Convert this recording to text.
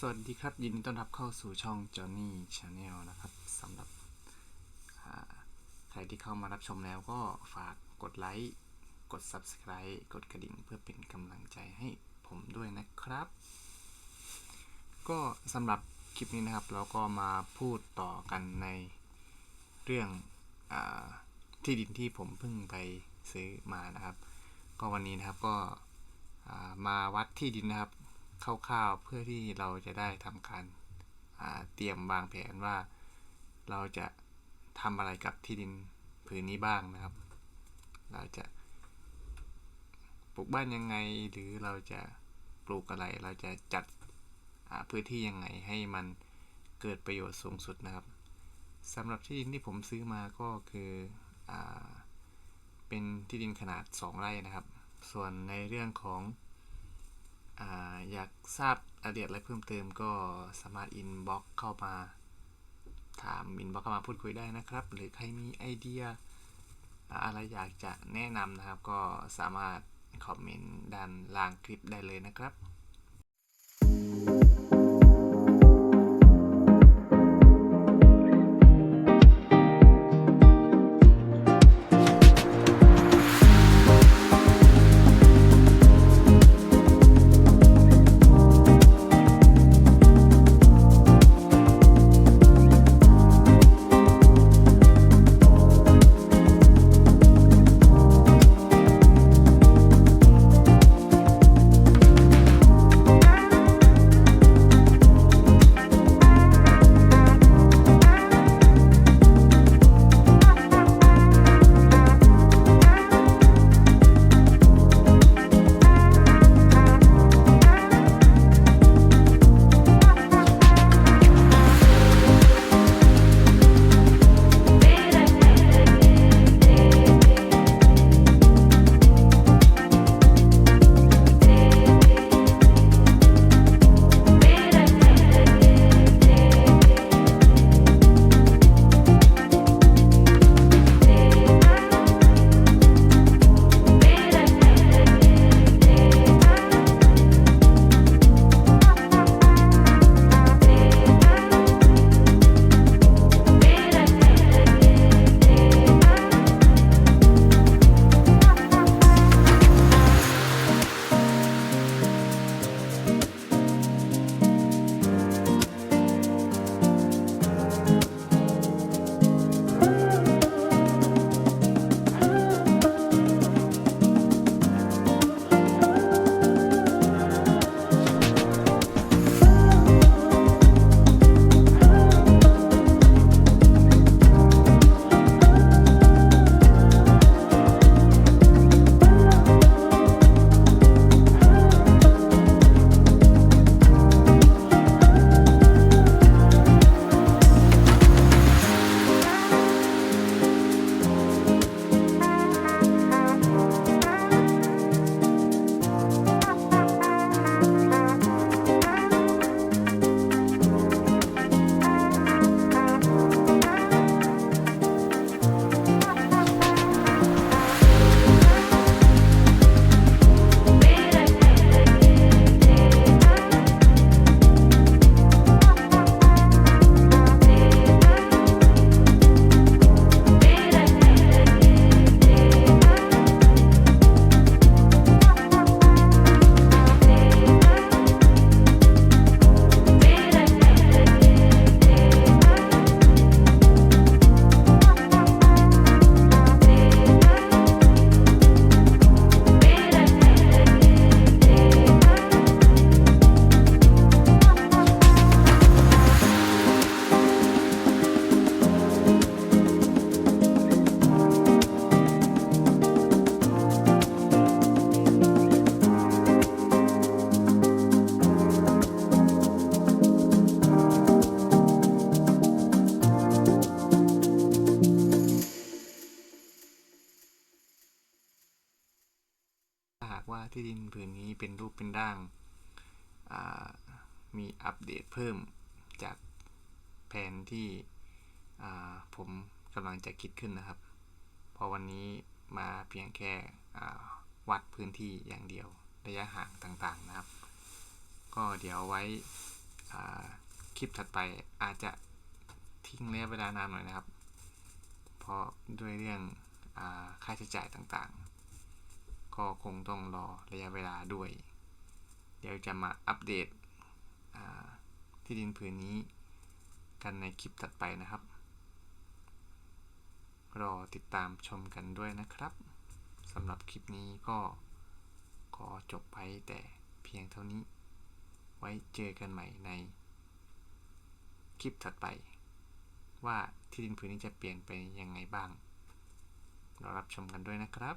สวัสดีครับ ยินดีต้อนรับเข้าสู่ช่อง Johnny Channel นะครับสำหรับใครที่เข้ามารับชมแล้วก็ฝากกดไลค์กด Subscribe กดกระดิ่งเพื่อเป็นกำลังใจให้ผมด้วยนะครับ ก็สำหรับคลิปนี้นะครับเราก็มาพูดต่อกันในเรื่องอที่ดินที่ผมเพิ่งไปซื้อมานะครับ ก็วันนี้นะครับก็มาวัดที่ดินนะครับ คร่าวๆเพื่อที่เราจะได้ทำการเตรียมวางแผนว่า เราจะทำอะไรกับที่ดินผืนนี้บ้างนะครับ เราจะปลูกบ้านยังไงหรือเราจะปลูกอะไร เราจะจัดพื้นที่ยังไงให้มันเกิดประโยชน์สูงสุดนะครับสำหรับที่ดินที่ผมซื้อมาก็คืออเป็นที่ดินขนาด 2 ไร่นะครับ ส่วนในเรื่องของ อาอยากทราบรายละเอียดอะไรเพิ่มเติมก็สามารถอินบ็อกเข้ามาถามอินบ็อกเข้ามาพูดคุยได้นะครับ หรือใครมีไอเดียอ่าอะไรอยากจะแนะนำนะครับ ก็สามารถคอมเมนต์ด้านล่างคลิปได้เลยนะครับ ที่ดินผืนนี้เป็นรูปเป็นร่างามีอัปเดตเพิ่มจากแผนที่ผมกำลังจะคิดขึ้นนะครับพราะวันนี้มาเพียงแค่วัดพื้นที่อย่างเดียว ระยะห่างต่างๆนะครับ ก็เดี๋ยวไว้คลิปถัดไปอาจจะทิ้งระยะเวลานานหน่อยนะครับ เพราะด้วยเรื่องอค่าใช้จ่ายต่างๆ ก็คงต้องรอระยะเวลาด้วย เดี๋ยวจะมาอัปเดตที่ดินผืนนี้กันในคลิปถัดไปนะครับ รอติดตามชมกันด้วยนะครับสำหรับคลิปนี้ก็ขอจบไปแต่เพียงเท่านี้ ไว้เจอกันใหม่ในคลิปถัดไป ว่าที่ดินผืนนี้จะเปลี่ยนไปยังไงบ้างรอรับชมกันด้วยนะครับ